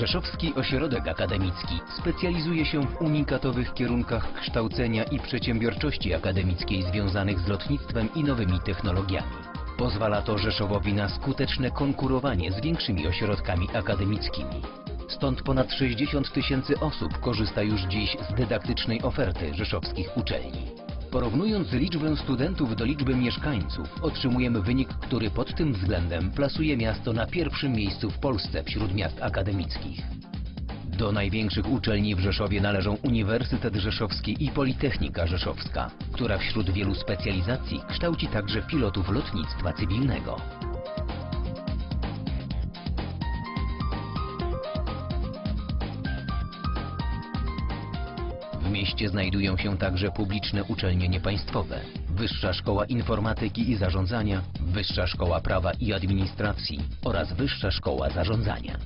Rzeszowski Ośrodek Akademicki specjalizuje się w unikatowych kierunkach kształcenia i przedsiębiorczości akademickiej związanych z lotnictwem i nowymi technologiami. Pozwala to Rzeszowowi na skuteczne konkurowanie z większymi ośrodkami akademickimi. Stąd ponad 60 tysięcy osób korzysta już dziś z dydaktycznej oferty rzeszowskich uczelni. Porównując liczbę studentów do liczby mieszkańców, otrzymujemy wynik, który pod tym względem plasuje miasto na pierwszym miejscu w Polsce wśród miast akademickich. Do największych uczelni w Rzeszowie należą Uniwersytet Rzeszowski i Politechnika Rzeszowska, która wśród wielu specjalizacji kształci także pilotów lotnictwa cywilnego. W mieście znajdują się także publiczne uczelnie niepaństwowe, Wyższa Szkoła Informatyki i Zarządzania, Wyższa Szkoła Prawa i Administracji oraz Wyższa Szkoła Zarządzania.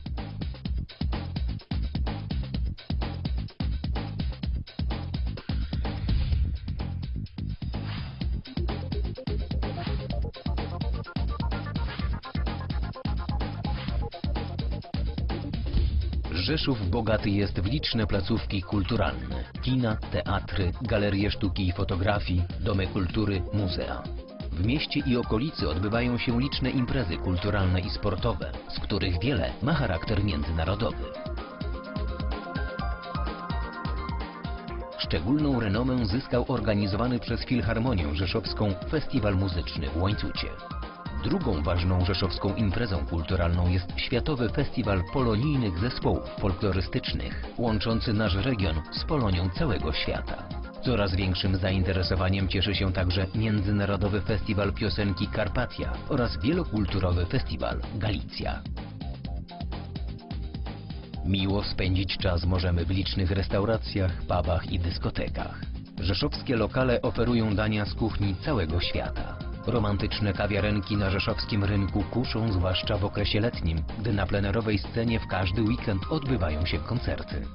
Rzeszów bogaty jest w liczne placówki kulturalne, kina, teatry, galerie sztuki i fotografii, domy kultury, muzea. W mieście i okolicy odbywają się liczne imprezy kulturalne i sportowe, z których wiele ma charakter międzynarodowy. Szczególną renomę zyskał organizowany przez Filharmonię Rzeszowską Festiwal Muzyczny w Łańcucie. Drugą ważną rzeszowską imprezą kulturalną jest Światowy Festiwal Polonijnych Zespołów Folklorystycznych, łączący nasz region z Polonią całego świata. Coraz większym zainteresowaniem cieszy się także Międzynarodowy Festiwal Piosenki Karpatia oraz wielokulturowy festiwal Galicja. Miło spędzić czas możemy w licznych restauracjach, pubach i dyskotekach. Rzeszowskie lokale oferują dania z kuchni całego świata. Romantyczne kawiarenki na rzeszowskim rynku kuszą zwłaszcza w okresie letnim, gdy na plenerowej scenie w każdy weekend odbywają się koncerty.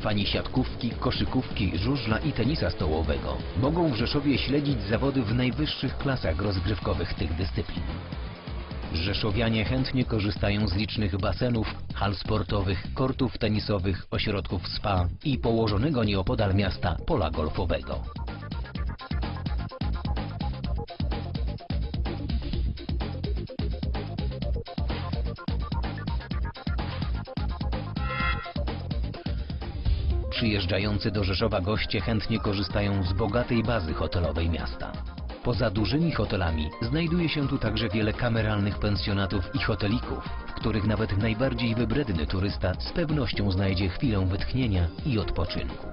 Fani siatkówki, koszykówki, żużla i tenisa stołowego mogą w Rzeszowie śledzić zawody w najwyższych klasach rozgrywkowych tych dyscyplin. Rzeszowianie chętnie korzystają z licznych basenów, hal sportowych, kortów tenisowych, ośrodków spa i położonego nieopodal miasta pola golfowego. Przyjeżdżający do Rzeszowa goście chętnie korzystają z bogatej bazy hotelowej miasta. Poza dużymi hotelami znajduje się tu także wiele kameralnych pensjonatów i hotelików, w których nawet najbardziej wybredny turysta z pewnością znajdzie chwilę wytchnienia i odpoczynku.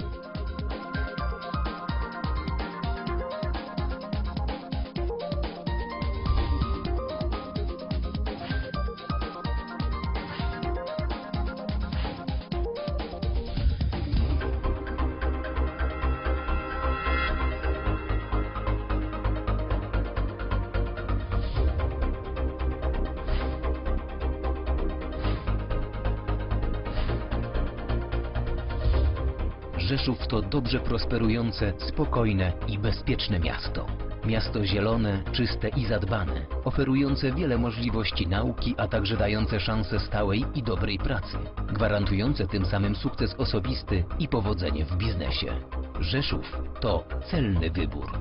Rzeszów to dobrze prosperujące, spokojne i bezpieczne miasto. Miasto zielone, czyste i zadbane, oferujące wiele możliwości nauki, a także dające szansę stałej i dobrej pracy, gwarantujące tym samym sukces osobisty i powodzenie w biznesie. Rzeszów to celny wybór.